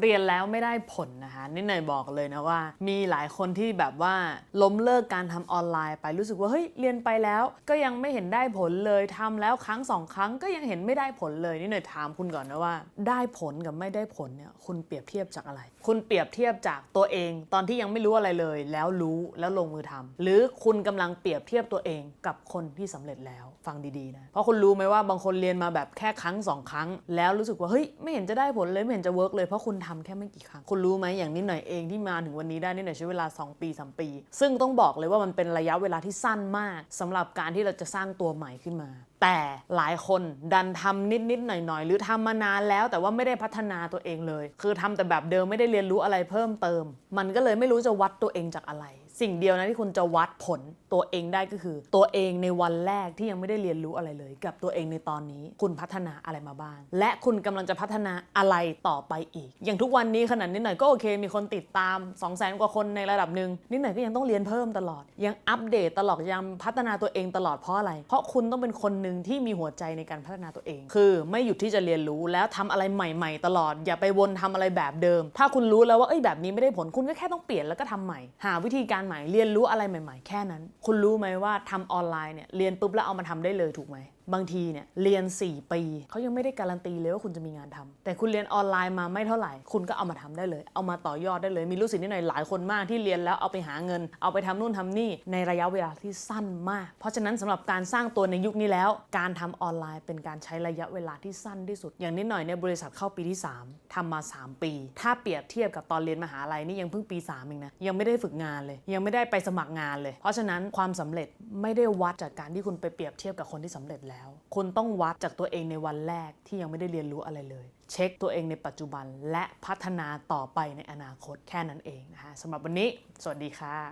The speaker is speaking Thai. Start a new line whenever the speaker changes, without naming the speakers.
เรียนแล้วไม่ได้ผลนะคะนี่หน่อยบอกเลยนะว่า มีหลายคนที่แบบว่าล้มเลิกการทำออนไลน์ไปรู้สึกว่าเฮ้ยเรียนไปแล้ว ก็ยังไม่เห็นได้ผลเลยทำแล้วครั้งสองครั้งก็ยังเห็นไม่ได้ผลเลยนี่หน่อยถามคุณก่อนนะว่า ได้ผลกับไม่ได้ผลเนี่ยคุณเปรียบเทียบจากอะไร คุณเปรียบเทียบจากตัวเอง ตอนที่ยังไม่รู้อะไรเลย แล้วรู้แล้วลงมือทำหรือคุณกำลังเปรียบเทียบตัวเองกับคนที่สำเร็จแล้วฟังดีๆนะเพราะคุณรู้ไหมว่าบางคนเรียนมาแบบแค่ครั้งสองครั้ง แล้วรู้สึกว่าเฮ้ยไม่เห็นจะได้ผลเลยไม่เห็นจะเวิร์กเลยเพราะคุณทำแค่ไม่กี่ครั้ง คุณรู้ไหมอย่างนิดหน่อยเองที่มาถึงวันนี้ได้นิดหน่อยใช้เวลา 2 ปี 3 ปี ซึ่งต้องบอกเลยว่ามันเป็นระยะเวลาที่สั้นมากสำหรับการที่เราจะสร้างตัวใหม่ขึ้นมา แต่หลายคนดันทำนิดนิดๆหน่อยหน่อยๆหรือทำมานานแล้ว แต่ว่าไม่ได้พัฒนาตัวเองเลย คือทำแต่แบบเดิมไม่ได้เรียนรู้อะไรเพิ่มเติม มันก็เลยไม่รู้จะวัดตัวเองจากอะไร สิ่งเดียวนะที่คุณจะวัดผลตัวเองได้ก็คือ ตัวเองในวันแรกที่ยังไม่ได้เรียนรู้อะไรเลย กับตัวเองในตอนนี้ คุณพัฒนาอะไรมาบ้าง และคุณกำลังจะพัฒนาอะไรต่อไปอีก อย่างทุกวันนี้ขนาดนิดหน่อยก็โอเค มีคนติดตาม 2 0 0 0 0 0กว่าคนในระดับหนึ่งนิดหน่อยก็ยังต้องเรียนเพิ่มตลอด ยังอัปเดตตลอดยังพัฒนาตัวเองตลอดเพราะอะไร เพราะคุณต้องเป็นคนหนึ่งที่มีหัวใจในการพัฒนาตัวเอง คือ ไม่หยุดที่จะเรียนรู้แล้วทำอะไรใหม่ ๆ ตลอด อย่าไปวนทำอะไรแบบเดิม ถ้าคุณรู้แล้วว่าเอ้ยแบบนี้ไม่ได้ผลคุณก็แค่ต้องเปลี่ยนแล้วก็ทำใหม่ หาวิธีการใหม่ เรียนรู้อะไรใหม่ ๆ แค่นั้น คุณรู้ไหมว่าทำออนไลน์เนี่ยเรียนปุ๊บแล้วเอามาทำได้เลยถูกไหม บางทีเนี่ยเรียน 4 ปีเขายังไม่ได้การันตีเลยว่าคุณจะมีงานทำแต่คุณเรียนออนไลน์มาไม่เท่าไหร่ คุณก็เอามาทำได้เลย เอามาต่อยอดได้เลย มีลูกศิษย์นิดหน่อยหลายคนมากที่เรียนแล้วเอาไปหาเงิน เอาไปทำนู่นทำนี่ในระยะเวลาที่สั้นมาก เพราะฉะนั้นสำหรับการสร้างตัวในยุคนี้แล้ว การทำออนไลน์เป็นการใช้ระยะเวลาที่สั้นที่สุด อย่างนิดหน่อยเนี่ยบริษัทเข้าปีที่ 3ทำมา 3 ปี ถ้าเปรียบเทียบกับตอนเรียนมหาลัยนี่ยังเพิ่งปี3เองนะยังไม่ได้ฝึกงานเลย ยังไม่ได้ไปสมัครงานเลย เพราะฉะนั้นความสำเร็จไม่ได้วัดจากการที่คุณไปเปรียบเทียบกับคนที่สำเร็จแล้ว คุณต้องวัดจากตัวเองในวันแรกที่ยังไม่ได้เรียนรู้อะไรเลย เช็คตัวเองในปัจจุบันและพัฒนาต่อไปในอนาคตแค่นั้นเองนะคะสำหรับวันนี้ สวัสดีค่ะ